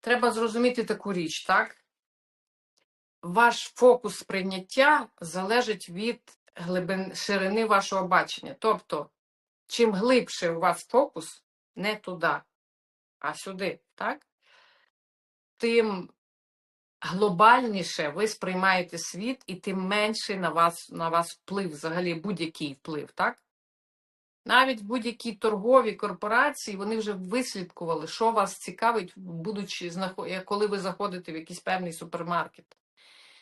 треба зрозуміти таку річ, так? Ваш фокус сприйняття залежить від глибин, ширини вашого бачення. Тобто, чим глибше у вас фокус, не туди, а сюди, так? Тим глобальніше ви сприймаєте світ, і тим менше на вас, на вас вплив, взагалі будь-який вплив, так? Навіть будь-які торгові корпорації вони вже вислідкували, що вас цікавить, будучи е, коли ви заходите в якийсь певний супермаркет.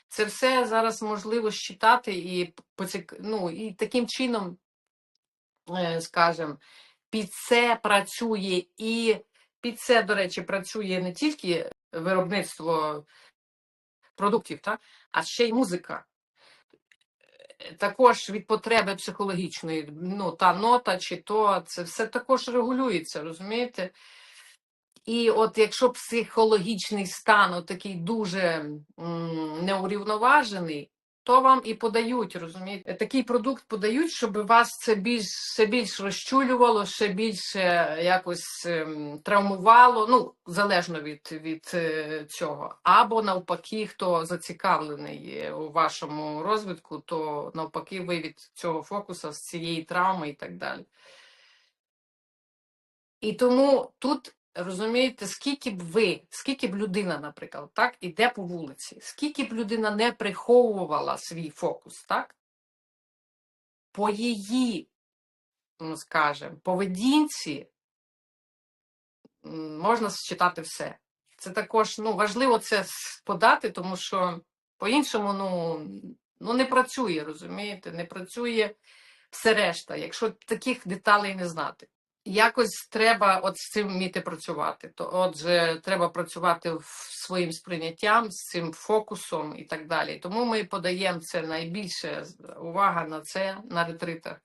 Це все зараз можливо считати і ну, і таким чином, е, скажем, під це працює і під це, до речі, працює не тільки виробництво продуктів, так? а ще й музика. Також від потреби психологічної, ну, та нота чи то, це все також регулюється, розумієте? І от якщо психологічний стан такий дуже м, неурівноважений, то вам і подають, розумієте? Такий продукт подають, щоб вас це більш, ще більш розчулювало, ще більше якось ем, травмувало, ну, залежно від, від е, цього. Або навпаки, хто зацікавлений у вашому розвитку, то навпаки, ви від цього фокуса, з цієї травми і так далі. І тому тут розумієте, скільки б ви, скільки б людина, наприклад, так, іде по вулиці, скільки б людина не приховувала свій фокус, так? По її, ну скажем, поведінці можна считати все. Це також ну, важливо це подати, тому що по-іншому ну, ну, не працює, розумієте? Не працює все решта, якщо таких деталей не знати. Якось треба от з цим вміти працювати. То, отже, треба працювати своїм сприйняттям, з цим фокусом і так далі. Тому ми подаємо це найбільше увага на це на ретритах.